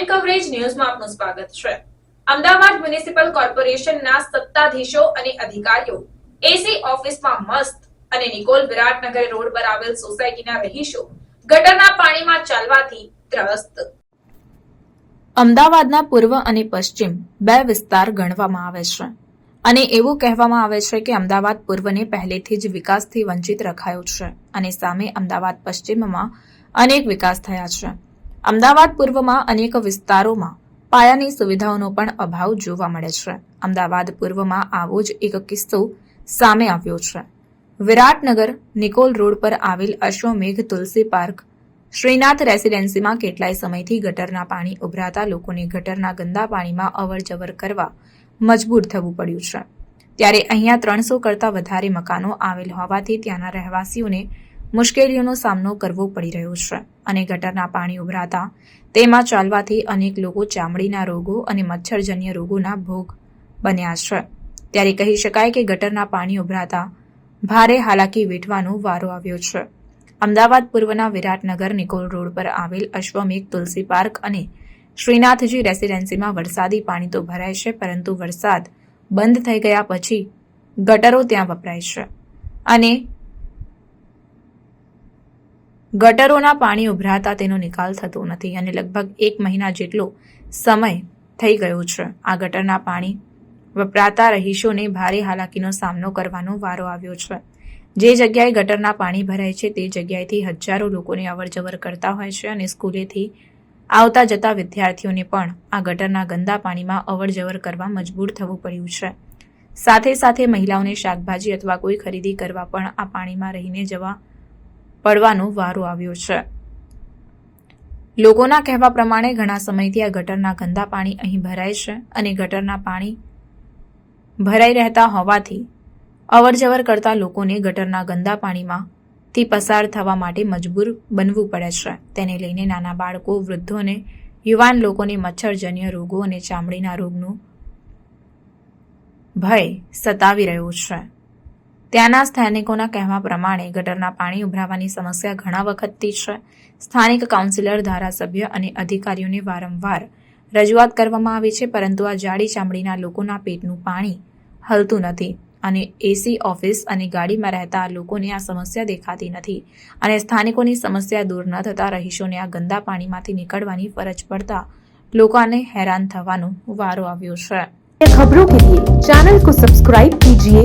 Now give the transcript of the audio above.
N coverage ન્યૂઝમાં આપનું સ્વાગત છે. અમદાવાદ મ્યુનિસિપલ કોર્પોરેશનના સત્તાધીશો અને અધિકારીઓ એસી ઓફિસમાં મસ્ત અને નિકોલ વિરાટનગર રોડ પર આવેલ સોસાયટીના રહીશો, ગટરના પાણીમાં ચાલવાથી ત્રસ્ત. અમદાવાદના પૂર્વ અને પશ્ચિમ બે વિસ્તાર ગણવામાં આવે છે. અને એવું કહેવામાં આવે છે કે અમદાવાદ પૂર્વને પહેલેથી જ વિકાસથી વંચિત રખાયું છે અને સામે અમદાવાદ પશ્ચિમમાં અનેક વિકાસ થયા છે. અમદાવાદ પૂર્વમાં અનેક વિસ્તારોમાં પાયાની સુવિધાઓનો પણ અભાવ જોવા મળે છે. અમદાવાદ પૂર્વમાં આવો જ એક કિસ્સો સામે આવ્યો છે. વિરાટનગર નિકોલ રોડ પર આવેલ અશ્વમેઘ તુલસી પાર્ક શ્રીનાથ રેસિડેન્સીમાં કેટલાય સમયથી ગટરના પાણી ઉભરાતા લોકોને ગટરના ગંદા પાણીમાં અવરજવર કરવા મજબૂર થવું પડ્યું છે. ત્યારે અહીંયા ત્રણસો કરતાં વધારે મકાનો આવેલ હોવાથી ત્યાંના રહેવાસીઓને મુશ્કેલીઓનો સામનો કરવો પડી રહ્યો છે અને ગટરના પાણી ઉભરાતા, તેમાં ચાલવાથી અનેક લોકો ચામડીના રોગો અને મચ્છરજન્ય રોગોના ભોગ બન્યા છે. ત્યારે કહી શકાય કે ગટરના પાણી ઉભરાતા, ભારે હાલાકી વેઠવાનો વારો આવ્યો છે. અમદાવાદ પૂર્વના વિરાટનગર નિકોલ રોડ પર આવેલ અશ્વમેઘ તુલસી પાર્ક અને શ્રીનાથજી રેસિડેન્સીમાં વરસાદી પાણી તો ભરાય છે, પરંતુ વરસાદ બંધ થઈ ગયા પછી ગટરો ત્યાં વપરાય છે. અને ગટરોના પાણી ઉભરાતા તેનો નિકાલ થતો નથી અને લગભગ એક મહિના જેટલો સમય થઈ ગયો છે. આ ગટરના પાણી વપરાતા રહીશોને ભારે હાલાકીનો સામનો કરવાનો વારો આવ્યો છે. જે જગ્યાએ ગટરના પાણી ભરાય છે તે જગ્યાએથી હજારો લોકોને અવરજવર કરતા હોય છે અને સ્કૂલેથી આવતા જતા વિદ્યાર્થીઓને પણ આ ગટરના ગંદા પાણીમાં અવરજવર કરવા મજબૂર થવું પડ્યું છે. સાથે સાથે મહિલાઓને શાકભાજી અથવા કોઈ ખરીદી કરવા પણ આ પાણીમાં રહીને જવા પડવાનો વારો આવ્યો છે. લોકોના કહેવા પ્રમાણે ઘણા સમયથી આ ગટરના ગંદા પાણી અહીં ભરાય છે અને ગટરના પાણી ભરાઈ રહેતા હોવાથી અવરજવર કરતા લોકોને ગટરના ગંદા પાણીમાંથી પસાર થવા માટે મજબૂર બનવું પડે છે. તેને લઈને નાના બાળકો વૃદ્ધોને યુવાન લોકોને મચ્છરજન્ય રોગો અને ચામડીના રોગનું ભય સતાવી રહ્યો છે. ત્યાંના સ્થાનિકોના કહેવા પ્રમાણે ગટરના પાણી ઉભરાવાની સમસ્યા ઘણા વખતથી છે. સ્થાનિક કાઉન્સિલર, ધારાસભ્ય અને અધિકારીઓને વારંવાર રજૂઆત કરવામાં આવી છે, પરંતુ આ જાડી ચામડીના લોકોના પેટનું પાણી હલતું નથી અને એસી ઓફિસ અને ગાડીમાં રહેતા લોકોને આ સમસ્યા દેખાતી નથી અને સ્થાનિકોની સમસ્યા દૂર ન થતાં રહીશોને આ ગંદા પાણીમાંથી નીકળવાની ફરજ પડતા લોકોને હેરાન થવાનો વારો આવ્યો છે. ખબરો કે લીએ ચેનલ કો સબસ્ક્રાઇબ કીજીએ